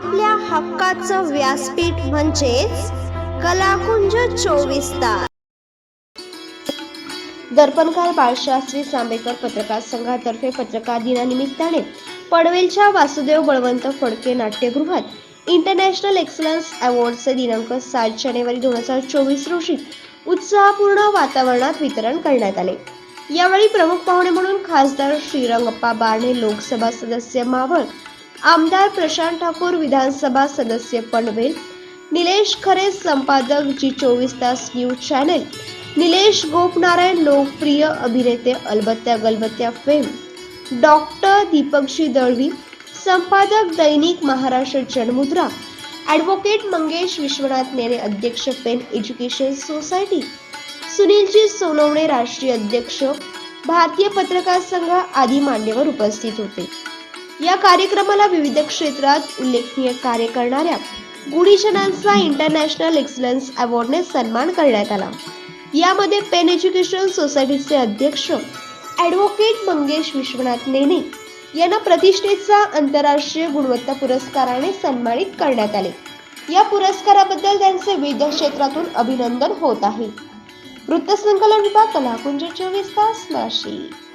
आपल्या हक्काचं व्यासपीठ म्हणजेच कलाकुंज चोवीस तास. दर्पणकार बाळशास्त्री सांबेकर पत्रकार संघातर्फे पत्रकार दिनानिमित्ताने पडवेलच्या वासुदेव बळवंत फडके नाट्यगृहात इंटरनॅशनल एक्सलन्स अवॉर्डचे दिनांक सात जानेवारी दोन हजार चोवीस रोजी उत्साहपूर्ण वातावरणात वितरण करण्यात आले. यावेळी प्रमुख पाहुणे म्हणून खासदार श्रीरंगप्पा बारणे लोकसभा सदस्य मावळ आमदार प्रशांत ठाकूर विधानसभा सदस्य पनवेल निलेश खरे संपादक जी चोवीस तास न्यूज चॅनेल निलेश गोपनारायण लोकप्रिय अभिनेते अलबत्त्या गलबत्त्या फेम डॉक्टर दीपकशी दळवी संपादक दैनिक महाराष्ट्र जनमुद्रा ॲडव्होकेट मंगेश विश्वनाथ नेने अध्यक्ष पेन एज्युकेशन सोसायटी सुनीलजी सोनवणे राष्ट्रीय अध्यक्ष भारतीय पत्रकार संघ आदी मान्यवर उपस्थित होते. या कार्यक्रमाला विविध क्षेत्रात उल्लेखनीय कार्य करणाऱ्या गुणीजनांचा इंटरनॅशनल एक्सलन्स अवॉर्डने सन्मान करण्यात आला. यामध्ये पेन एज्युकेशन सोसायटीचे अध्यक्ष ॲडव्होकेट मंगेश विश्वनाथ नेने यांना प्रतिष्ठेचा आंतरराष्ट्रीय गुणवत्ता पुरस्काराने सन्मानित करण्यात आले. या पुरस्काराबद्दल त्यांचे विविध क्षेत्रातून अभिनंदन होत आहे. वृत्तसंकलन विभाग कलाकुंज चोवीस तास नाशिक.